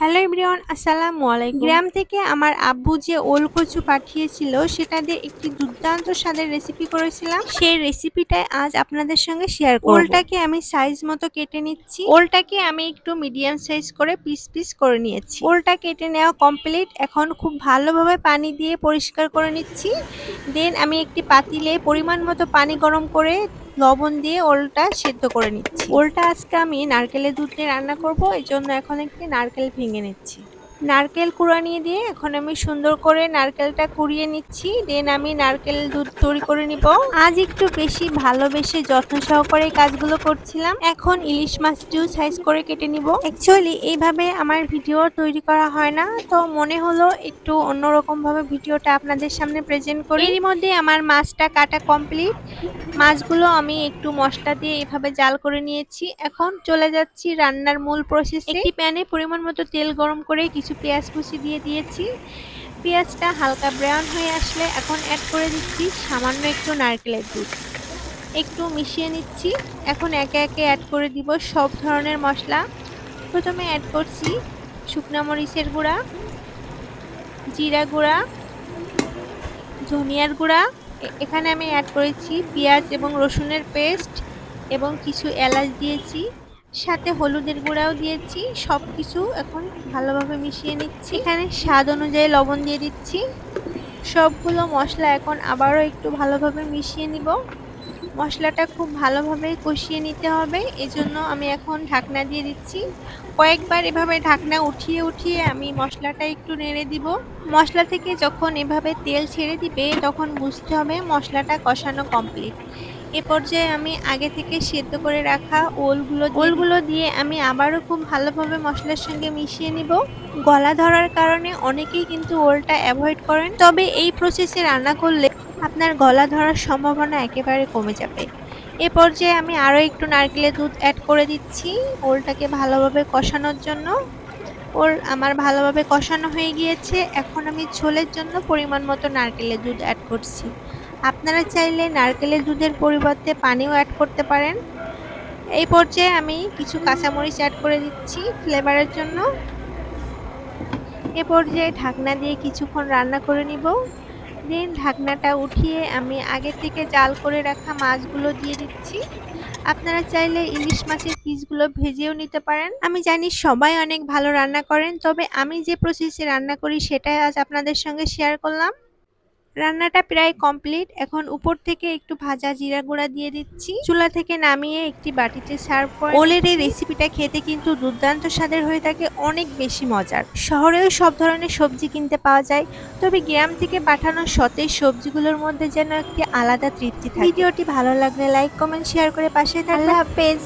Hello everyone আসসালামু আলাইকুম। গ্রাম থেকে আমার আব্বু যে ওল কচু পাঠিয়েছিল সেটা দিয়ে একটি দুর্দান্ত স্বাদের রেসিপি করেছিলাম। সেই রেসিপিটাই আজ আপনাদের সঙ্গে শেয়ার করব। ওলটাকে আমি সাইজ মতো কেটে নিচ্ছি। ওলটাকে আমি একটু মিডিয়াম সাইজ করে পিস পিস করে নিয়েছি। ওলটা কেটে নেওয়া কমপ্লিট এখন খুব ভালোভাবে পানি দিয়ে পরিষ্কার করে নিচ্ছি। দেন আমি একটি পাতিলে পরিমাণ মতো পানি গরম করে লবণ দিয়ে ওলটা সেদ্ধ করে নিচ্ছি। ওলটা আজকে আমি নারকেলের দুধ দিয়ে রান্না করব, এই জন্য এখন একটি নারকেল ভেঙে নিচ্ছি। নারকেল কুড়ানিয়ে দিয়ে এখন আমি সুন্দর করে নারকেলটা কুড়িয়ে নিচ্ছি। দেন আমি নারকেল দুধ তৈরি করে নিব। আজ একটু বেশি ভালোবেসে যত্ন সহকারে কাজগুলো করছিলাম। এখন ইলিশ মাছটিও সাইজ করে কেটে নিব। অ্যাকচুয়ালি এইভাবে আমার ভিডিও তৈরি করা হয় না। তো মনে হলো একটু অন্যরকম ভাবে ভিডিওটা আপনাদের সামনে প্রেজেন্ট করি। এর মধ্যে আমার মাছটা কাটা কমপ্লিট মাছগুলো আমি একটু মশলা দিয়ে এভাবে জাল করে নিয়েছি। এখন চলে যাচ্ছি রান্নার মূল প্রসেস একটি প্যানে পরিমাণ মতো তেল গরম করে কিছু পেঁয়াজ কুচি দিয়ে দিয়েছি। পেঁয়াজটা হালকা ব্রাউন হয়ে আসলে এখন অ্যাড করে দিচ্ছি সামান্য একটু নারকেলের দুধ। একটু মিশিয়ে নিচ্ছি। এখন একে একে অ্যাড করে দিব সব ধরনের মশলা। প্রথমে অ্যাড করছি শুকনা মরিচের গুঁড়া, জিরা গুঁড়া, ধনিয়ার গুঁড়া। এখানে আমি অ্যাড করেছি পেঁয়াজ এবং রসুনের পেস্ট এবং কিছু এলাচ দিয়েছি। সাথে হলুদের গুঁড়াও দিয়েছি সব কিছু এখন ভালোভাবে মিশিয়ে নিচ্ছি। এখানে স্বাদ অনুযায়ী লবণ দিয়ে দিচ্ছি। সবগুলো মশলা এখন আবারও একটু ভালোভাবে মিশিয়ে নিব। মশলাটা খুব ভালোভাবে কষিয়ে নিতে হবে, এজন্য আমি এখন ঢাকনা দিয়ে দিচ্ছি। কয়েকবার এভাবে ঢাকনা উঠিয়ে উঠিয়ে আমি মশলাটা একটু নেড়ে দিব। মশলা থেকে যখন এভাবে তেল ছেড়ে দিবে, তখন বুঝতে হবে মশলাটা কষানো কমপ্লিট। এ পর্যায়ে আমি আগে থেকে সেদ্ধ করে রাখা ওলগুলো ওলগুলো দিয়ে আমি আবারও খুব ভালোভাবে মশলার সঙ্গে মিশিয়ে নিব। গলা ধরার কারণে অনেকেই কিন্তু ওলটা অ্যাভয়েড করেন। তবে এই প্রসেসে রান্না করলে আপনার গলা ধরার সম্ভাবনা একেবারে কমে যাবে। এ পর্যায়ে আমি আরও একটু নারকেলের দুধ অ্যাড করে দিচ্ছি ওলটাকে ভালোভাবে কষানোর জন্য। ওর আমার ভালোভাবে কষানো হয়ে গিয়েছে। এখন আমি ঝোলের জন্য পরিমাণ মতো নারকেলের দুধ অ্যাড করছি। আপনারা চাইলে নারকেলের দুধের পরিবর্তে পানিও অ্যাড করতে পারেন। এই পর্যায়ে আমি কিছু কাঁচামরিচ অ্যাড করে দিচ্ছি ফ্লেভারের জন্য। এ পর্যায়ে ঢাকনা দিয়ে কিছুক্ষণ রান্না করে নিব। দেন ঢাকনাটা উঠিয়ে আমি আগে থেকে জাল করে রাখা মাছগুলো দিয়ে দিচ্ছি। আপনারা চাইলে ইলিশ মাছের পিসগুলো ভেজেও নিতে পারেন। আমি জানি সবাই অনেক ভালো রান্না করেন, তবে আমি যে প্রসেসে রান্না করি সেটাই আজ আপনাদের সঙ্গে শেয়ার করলাম। রান্নাটা প্রায় কমপ্লিট। এখন উপর থেকে একটু ভাজা জিরা গুঁড়া দিয়ে দিচ্ছি। চুলা থেকে নামিয়ে একটি বাটিতে সার্ভ করে ওলের এই রেসিপিটা খেতে কিন্তু দুর্দান্ত স্বাদের হয়ে থাকে অনেক বেশি মজার। শহরেও সব ধরনের সবজি কিনতে পাওয়া যায় তবে গ্রাম থেকে পাঠানো সতেজ সবজিগুলোর মধ্যে যেন একটি আলাদা তৃপ্তি থাকে। ভিডিওটি ভালো লাগলে লাইক কমেন্ট শেয়ার করে পাশে থাকলে হাফেজ।